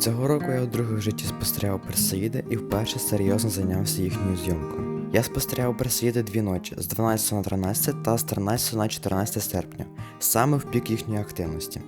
Цього року я вдруге в житті спостерігав персеїди і вперше серйозно зайнявся їхньою зйомкою. Я спостерігав персеїди дві ночі з 12 на 13 та з 13 на 14 серпня, саме в пік їхньої активності.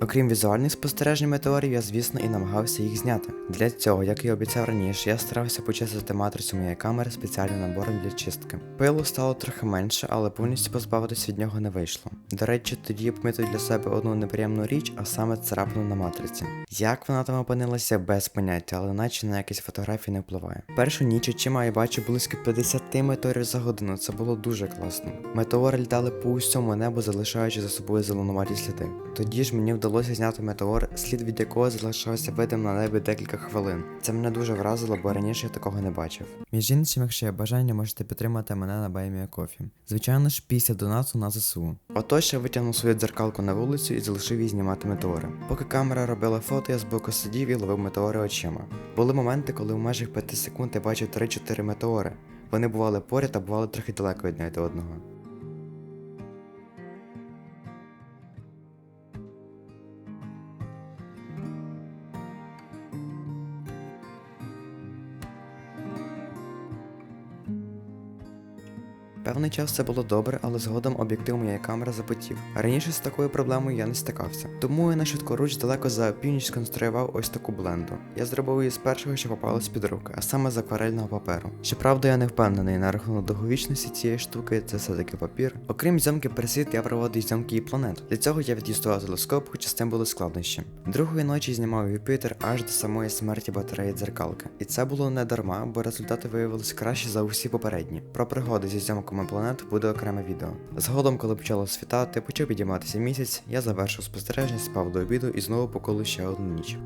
Окрім візуальних спостережень метеорів, я, звісно, і намагався їх зняти. Для цього, як і обіцяв раніше, я старався почистити матрицю моєї камери спеціальним набором для чистки. Пилу стало трохи менше, але повністю позбавитись від нього не вийшло. До речі, тоді я помітив для себе одну неприємну річ, а саме царапину на матриці. Як вона там опинилася, без поняття, але наче на якісь фотографії не впливає. Першу ніч очима я бачив близько 50 метеорів за годину. Це було дуже класно. Метеори літали по усьому небу, залишаючи за собою зеленуваті сліди. Тоді ж мені вдалося зняти метеор, слід від якого залишався видим на небі декілька хвилин. Це мене дуже вразило, бо раніше я такого не бачив. Між іншим, якщо є бажання, можете підтримати мене на Баймія Кофі. Звичайно ж, після донату на ЗСУ. Отож я витягнув свою дзеркалку на вулицю і залишив її знімати метеори. Поки камера робила фото, я збоку сидів і ловив метеори очима. Були моменти, коли в межах 5 секунд я бачив 3-4 метеори. Вони бували поряд, а бували трохи далеко одне від одного. Певний час це було добре, але згодом об'єктив моєї камери запотів. Раніше з такою проблемою я не стикався. Тому я на швидкоруч далеко за північ сконструював ось таку бленду. Я зробив її з першого, що попалось під руки, а саме з акварельного паперу. Щоправда, я не впевнений на рахунок довговічності цієї штуки, це все-таки папір. Окрім зйомки пересвіт, я проводив зйомки і планет. Для цього я від'їздував телескоп, хоча з цим були складнощі. Другої ночі знімав Юпітер аж до самої смерті батареї дзеркалки. І це було не дарма, бо результати виявились кращі за усі попередні. Про пригоди зі зйомками планет буде окреме відео. Згодом, коли почало світати, почав підійматися місяць, я завершив спостереження, спав до обіду і знову поколи ще одну ніч.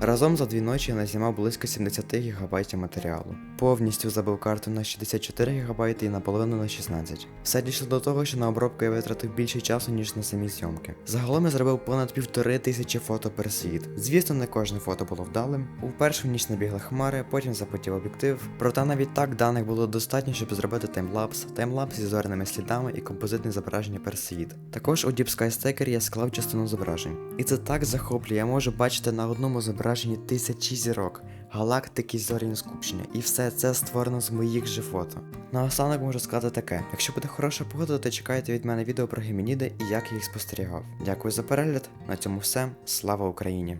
Разом за дві ночі я назнімав близько 70 ГБ матеріалу. Повністю забив карту на 64 ГБ і наполовину на 16. Все дійшло до того, що на обробку я витратив більше часу, ніж на самі зйомки. Загалом я зробив понад півтори тисячі фото per світ. Звісно, не кожне фото було вдалим. У першу ніч набігли хмари, потім запотів об'єктив. Проте навіть так даних було достатньо, щоб зробити таймлапс, таймлапс зі зоряними слідами і композитне зображення персеїд. Також у Deep Sky Stacker я склав частину зображень. І це так захоплює, я можу бачити на одному зображенні тисячі зірок, галактики зоряні скупчення, і все це створено з моїх же фото. Наостанок можу сказати таке: якщо буде хороша погода, то чекайте від мене відео про гемініди і як я їх спостерігав. Дякую за перегляд. На цьому все. Слава Україні!